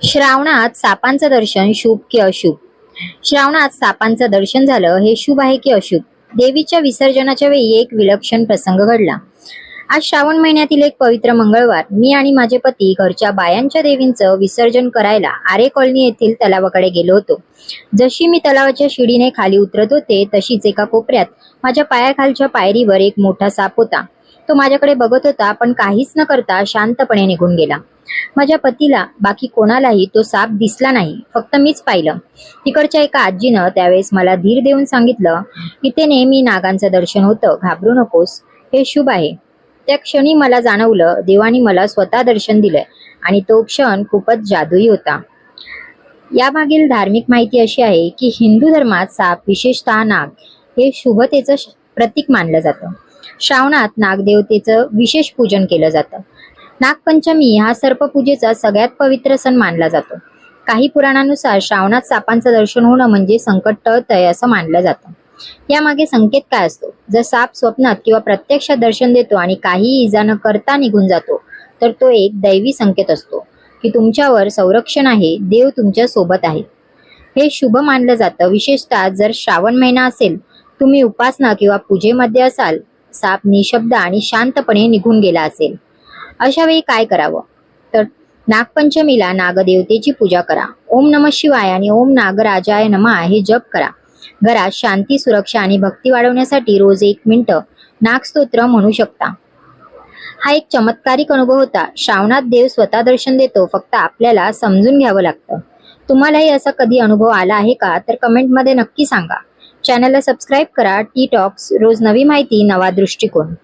श्रावणात सापांचं दर्शन शुभ की अशुभ. श्रावणात सापांचं दर्शन झालं हे शुभ आहे की अशुभ. देवीच्या विसर्जनाच्या वेळी एक विलक्षण प्रसंग घडला. आज श्रावण महिन्यातील एक पवित्र मंगळवार मी आणि माझे पती घरच्या बायांच्या देवींचं विसर्जन करायला आरे कॉलनी येथील तलावाकडे गेलो होतो. जशी मी तलावाच्या शिडीने खाली उतरत होते तशीच एका कोपऱ्यात माझ्या पायाखालच्या पायरीवर एक मोठा साप होता. तो माझ्याकडे बघत होता पण काहीच न करता शांतपणे निघून गेला. माझ्या पतीला बाकी कोणालाही तो साप दिसला नाही फक्त मीच पाहिलं. तिकडच्या एका आजीनं त्यावेळेस मला धीर देऊन सांगितलं इथे नेहमी नागांचं दर्शन होतं घाबरू नकोस हे शुभ आहे. त्या क्षणी मला जाणवलं देवानी मला स्वतः दर्शन दिलंय आणि तो क्षण खूपच जादुई होता. यामागील धार्मिक माहिती अशी आहे की हिंदू धर्मात साप विशेषतः नाग हे शुभतेचं श- प्रतीक मानलं जातं. श्रावणात नागदेवतेचं विशेष पूजन केलं जातं. नागपंचमी हा सर्पपूजेचा सगळ्यात पवित्र सण मानला जातो. काही पुराणानुसार श्रावणात सापांचं दर्शन होणं म्हणजे संकट टळतंय असं मानलं जातं. यामागे संकेत काय असतो? जर साप स्वप्नात किंवा प्रत्यक्षात दर्शन देतो आणि काही इजा न करता निघून जातो तर तो एक दैवी संकेत असतो की तुमच्यावर संरक्षण आहे देव तुमच्यासोबत आहे. हे शुभ मानलं जातं. विशेषतः जर श्रावण महिना असेल तुम्ही उपासना किंवा पूजेमध्ये असाल साप निशब्द आणि शांतपणे निघून गेला असेल. अशा वेळी काय करावं? तर नागपंचमीला नागदेवतेची पूजा करा. ओम नम शिवाय आणि ओम नागराजाय नमा हे जप करा. घरात शांती सुरक्षा आणि भक्ती वाढवण्यासाठी रोज एक मिनिट नागस्तोत्र म्हणू शकता. हा एक चमत्कारिक अनुभव होता. श्रावणात देव स्वतः दर्शन देतो. फक्त आपल्याला समजून घ्यावं लागतं. तुम्हालाही असा कधी अनुभव आला आहे का? तर कमेंटमध्ये नक्की सांगा. चॅनलला सबस्क्राईब करा. टी टॉक्स रोज नवी माहिती नवा दृष्टिकोन.